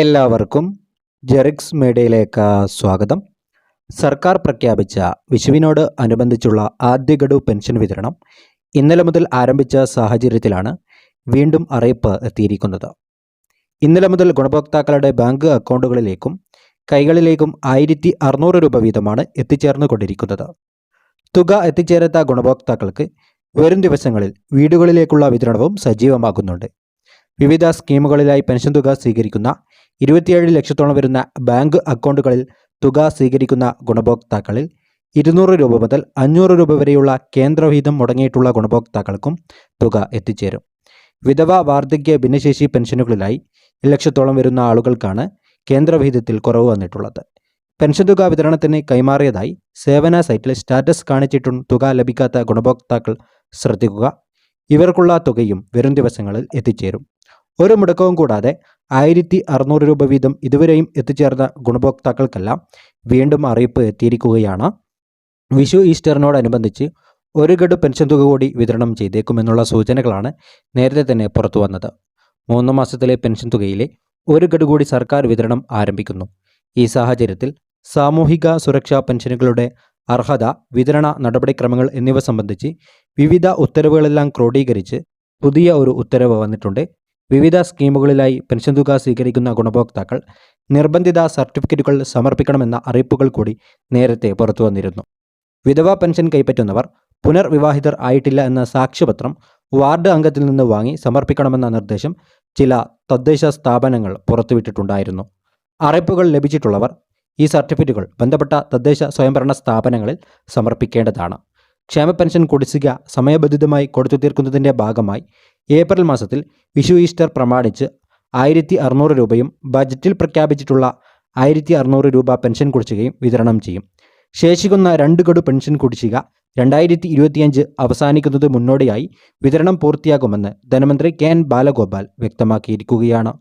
എല്ലാവർക്കും ജെറിക്സ് മീഡിയയിലേക്ക് സ്വാഗതം. സർക്കാർ പ്രഖ്യാപിച്ച വിഷുവിനോട് അനുബന്ധിച്ചുള്ള ആദ്യ ഗഡു പെൻഷൻ വിതരണം ഇന്നലെ മുതൽ ആരംഭിച്ച സാഹചര്യത്തിലാണ് വീണ്ടും അറിയിപ്പ് എത്തിയിരിക്കുന്നത്. ഇന്നലെ മുതൽ ഗുണഭോക്താക്കളുടെ ബാങ്ക് അക്കൗണ്ടുകളിലേക്കും കൈകളിലേക്കും ആയിരത്തി അറുന്നൂറ് രൂപ വീതമാണ് എത്തിച്ചേർന്നുകൊണ്ടിരിക്കുന്നത്. തുക എത്തിച്ചേരാത്ത ഗുണഭോക്താക്കൾക്ക് വരും ദിവസങ്ങളിൽ വീടുകളിലേക്കുള്ള വിതരണവും സജീവമാകുന്നുണ്ട്. വിവിധ സ്കീമുകളിലായി പെൻഷൻ തുക സ്വീകരിക്കുന്ന ഇരുപത്തിയേഴ് ലക്ഷത്തോളം വരുന്ന ബാങ്ക് അക്കൗണ്ടുകളിൽ തുക സ്വീകരിക്കുന്ന ഗുണഭോക്താക്കളിൽ ഇരുന്നൂറ് രൂപ മുതൽ അഞ്ഞൂറ് രൂപ വരെയുള്ള കേന്ദ്രവിഹിതം മുടങ്ങിയിട്ടുള്ള ഗുണഭോക്താക്കൾക്കും തുക എത്തിച്ചേരും. വിധവ വാർദ്ധക്യ ഭിന്നശേഷി പെൻഷനുകളിലായി ലക്ഷത്തോളം വരുന്ന ആളുകൾക്കാണ് കേന്ദ്രവിഹിതത്തിൽ കുറവ് വന്നിട്ടുള്ളത്. പെൻഷൻ തുക വിതരണത്തിന് കൈമാറിയതായി സേവന സൈറ്റിൽ സ്റ്റാറ്റസ് കാണിച്ചിട്ടും തുക ലഭിക്കാത്ത ഗുണഭോക്താക്കൾ ശ്രദ്ധിക്കുക. ഇവർക്കുള്ള തുകയും വരും ദിവസങ്ങളിൽ എത്തിച്ചേരും. ഒരു മുടക്കവും കൂടാതെ ആയിരത്തി അറുന്നൂറ് രൂപ വീതം ഇതുവരെയും എത്തിച്ചേർന്ന ഗുണഭോക്താക്കൾക്കെല്ലാം വീണ്ടും അറിയിപ്പ് എത്തിയിരിക്കുകയാണ്. വിഷു ഈസ്റ്ററിനോടനുബന്ധിച്ച് ഒരു ഗഡു പെൻഷൻ തുക കൂടി വിതരണം ചെയ്തേക്കുമെന്നുള്ള സൂചനകളാണ് നേരത്തെ തന്നെ പുറത്തു വന്നത്. മൂന്ന് മാസത്തിലെ പെൻഷൻ തുകയിലെ ഒരു ഗഡു കൂടി സർക്കാർ വിതരണം ആരംഭിക്കുന്നു. ഈ സാഹചര്യത്തിൽ സാമൂഹിക സുരക്ഷാ പെൻഷനുകളുടെ അർഹത വിതരണ നടപടിക്രമങ്ങൾ എന്നിവ സംബന്ധിച്ച് വിവിധ ഉത്തരവുകളെല്ലാം ക്രോഡീകരിച്ച് പുതിയ ഒരു ഉത്തരവ് വന്നിട്ടുണ്ട്. വിവിധ സ്കീമുകളിലായി പെൻഷൻ തുക സ്വീകരിക്കുന്ന ഗുണഭോക്താക്കൾ നിർബന്ധിത സർട്ടിഫിക്കറ്റുകൾ സമർപ്പിക്കണമെന്ന അറിയിപ്പുകൾ കൂടി നേരത്തെ പുറത്തു വന്നിരുന്നു. വിധവാ പെൻഷൻ കൈപ്പറ്റുന്നവർ പുനർവിവാഹിതർ ആയിട്ടില്ല എന്ന സാക്ഷ്യപത്രം വാർഡ് അംഗത്തിൽ നിന്ന് വാങ്ങി സമർപ്പിക്കണമെന്ന നിർദ്ദേശം ചില തദ്ദേശ സ്ഥാപനങ്ങൾ പുറത്തുവിട്ടിട്ടുണ്ടായിരുന്നു. അറിയിപ്പുകൾ ലഭിച്ചിട്ടുള്ളവർ ഈ സർട്ടിഫിക്കറ്റുകൾ ബന്ധപ്പെട്ട തദ്ദേശ സ്വയംഭരണ സ്ഥാപനങ്ങളിൽ സമർപ്പിക്കേണ്ടതാണ്. ക്ഷേമ പെൻഷൻ കുടിശ്ശിക സമയബന്ധിതമായി കൊടുത്തു തീർക്കുന്നതിന്റെ ഭാഗമായി ഏപ്രിൽ മാസത്തിൽ വിഷു ഈസ്റ്റർ പ്രമാണിച്ച് ആയിരത്തി അറുന്നൂറ് രൂപയും ബജറ്റിൽ പ്രഖ്യാപിച്ചിട്ടുള്ള ആയിരത്തി അറുന്നൂറ് രൂപ പെൻഷൻ കുടിശ്ശികയും വിതരണം ചെയ്യും. ശേഷിക്കുന്ന രണ്ട് ഗഡു പെൻഷൻ കുടിശ്ശിക രണ്ടായിരത്തി ഇരുപത്തിയഞ്ച് അവസാനിക്കുന്നത് മുന്നോടിയായി വിതരണം പൂർത്തിയാകുമെന്ന് ധനമന്ത്രി കെ എൻ ബാലഗോപാൽ വ്യക്തമാക്കിയിരിക്കുകയാണ്.